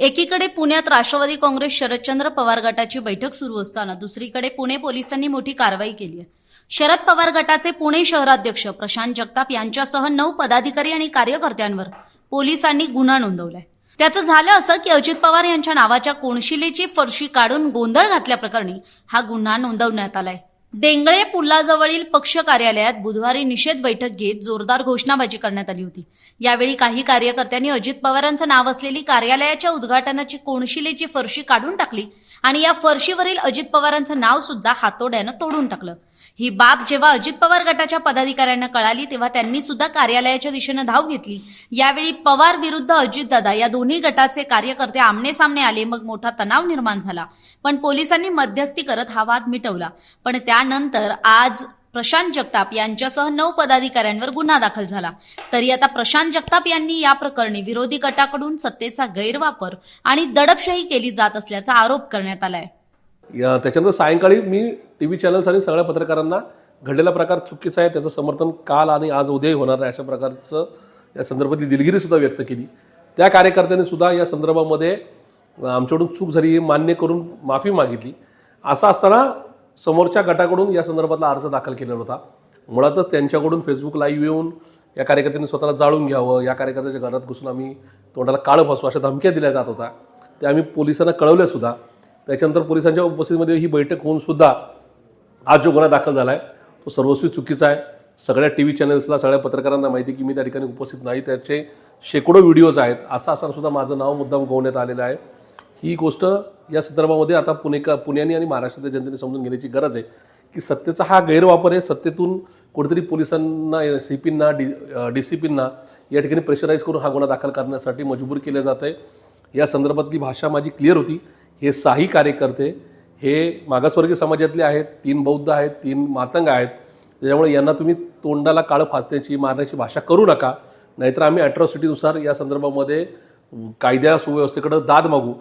एकीकडे पुण्यात राष्ट्रवादी काँग्रेस शरदचंद्र पवार गटाची बैठक सुरू असताना दुसरीकडे पुणे पोलिसांनी मोठी कारवाई केली आहे. शरद पवार गटाचे पुणे शहराध्यक्ष प्रशांत जगताप यांच्यासह नऊ पदाधिकारी आणि कार्यकर्त्यांवर पोलिसांनी गुन्हा नोंदवलाय. त्याचं झालं असं की अजित पवार यांच्या नावाच्या कोणशिलेची फरशी काढून गोंधळ घातल्याप्रकरणी हा गुन्हा नोंदवण्यात आलाय. डेंगळे पुलाजवळील पक्ष कार्यालयात बुधवारी निषेध बैठक घेत जोरदार घोषणाबाजी करण्यात आली होती. यावेळी काही कार्यकर्त्यांनी अजित पवारांचं नाव असलेली कार्यालयाच्या उद्घाटनाची कोणशिलेची फरशी काढून टाकली आणि या फरशीवरील अजित पवारांचं नाव सुद्धा हातोड्यानं तोडून टाकलं. ही बाब जेव्हा अजित पवार गटाच्या पदाधिकाऱ्यांना कळाली तेव्हा त्यांनी सुद्धा कार्यालयाच्या दिशेनं धाव घेतली. यावेळी पवार विरुद्ध अजितदादा या दोन्ही गटाचे कार्यकर्ते आमने सामने आले मग मोठा तणाव निर्माण झाला. पण पोलिसांनी मध्यस्थी करत हा वाद मिटवला. पण त्यानंतर आज प्रशांत जगताप यांच्यासह नऊ पदाधिकाऱ्यांवर गुन्हा दाखल झाला. तरी आता प्रशांत जगताप यांनी या प्रकरणी विरोधी गटाकडून सत्तेचा गैरवापर आणि दडपशाही केली जात असल्याचा आरोप करण्यात आलाय. त्याच्यानंतर सायंकाळी मी टी व्ही चॅनल्स आणि सगळ्या पत्रकारांना घडलेला प्रकार चुकीचा आहे त्याचं समर्थन काल आणि आज उद्याही होणार आहे अशा प्रकारचं या संदर्भातली दिलगिरीसुद्धा व्यक्त केली. त्या कार्यकर्त्यांनी सुद्धा या संदर्भामध्ये आमच्याकडून चूक झाली हे मान्य करून माफी मागितली. असं असताना समोरच्या गटाकडून या संदर्भातला अर्ज दाखल केलेला होता. मुळातच त्यांच्याकडून फेसबुक लाईव्ह येऊन या कार्यकर्त्यांनी स्वतःला जाळून घ्यावं या कार्यकर्त्याच्या घरात घुसून आम्ही तोंडाला काळं फसू अशा धमक्या दिल्या जात होत्या. ते आम्ही पोलिसांना कळवल्यासुद्धा त्याच्यानंतर पोलिसांच्या उपस्थितीमध्ये ही बैठक होऊनसुद्धा आज जो गुन्हा दाखल झाला आहे तो सर्वस्वी चुकीचा आहे. सगळ्या टी व्ही चॅनल्सला सगळ्या पत्रकारांना माहिती की मी त्या ठिकाणी उपस्थित नाही. त्याचे शेकडो व्हिडिओज आहेत. असं असताना सुद्धा माझं नाव मुद्दाम गवण्यात आलेलं आहे. ही गोष्ट या संदर्भामध्ये आता पुणेका पुण्याने आणि महाराष्ट्रातल्या जनतेने समजून घेण्याची गरज आहे की सत्तेचा हा गैरवापर आहे. सत्तेतून कुठेतरी पोलिसांना सी पींना डी डी सी पींना या ठिकाणी प्रेशराईज करून हा गुन्हा दाखल करण्यासाठी मजबूर केलं जात आहे या संदर्भातली भाषा माझी क्लिअर होती. हे साही कार्यकर्ते हे मागासवर्गीय समाजातले आहेत तीन बौद्ध आहेत तीन मातंग आहेत. त्याच्यामुळे यांना तुम्ही तोंडाला काळं फासण्याची मारण्याची भाषा करू नका. नाहीतर आम्ही अट्रॉसिटीनुसार या संदर्भामध्ये कायद्या सुव्यवस्थेकडं दाद मागू.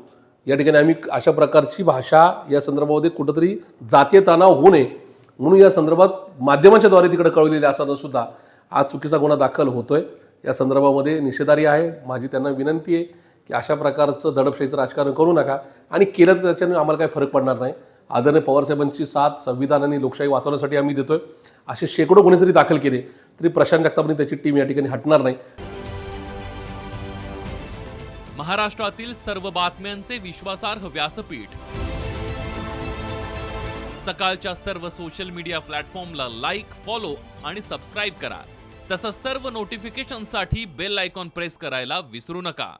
या ठिकाणी आम्ही अशा प्रकारची भाषा या संदर्भामध्ये कुठंतरी जातीय तणाव होऊ नये म्हणून या संदर्भात माध्यमांच्या द्वारे तिकडे कळवलेले असताना सुद्धा आज चुकीचा गुन्हा दाखल होतोय. या संदर्भामध्ये निषेधारी आहे. माझी त्यांना विनंती आहे. की अशा प्रकारचं दडपशाहीचं राजकारण करू नका. आणि केलं तर त्याच्याने आम्हाला काही फरक पडणार नाही. आदरणीय पवारसाहेबांची साथ संविधान आणि लोकशाही वाचवण्यासाठी आम्ही देतोय. असे शेकडो गुन्हे जरी दाखल केले तरी प्रशांत जगतापने त्याची टीम या ठिकाणी हटणार नाही. महाराष्ट्रातील सर्व बातम्यांचे विश्वासार्ह व्यासपीठ. सकाळच्या सर्व सोशल मीडिया प्लॅटफॉर्मला लाईक फॉलो आणि सबस्क्राईब करा. तसंच सर्व नोटिफिकेशनसाठी बेल आयकॉन प्रेस करायला विसरू नका.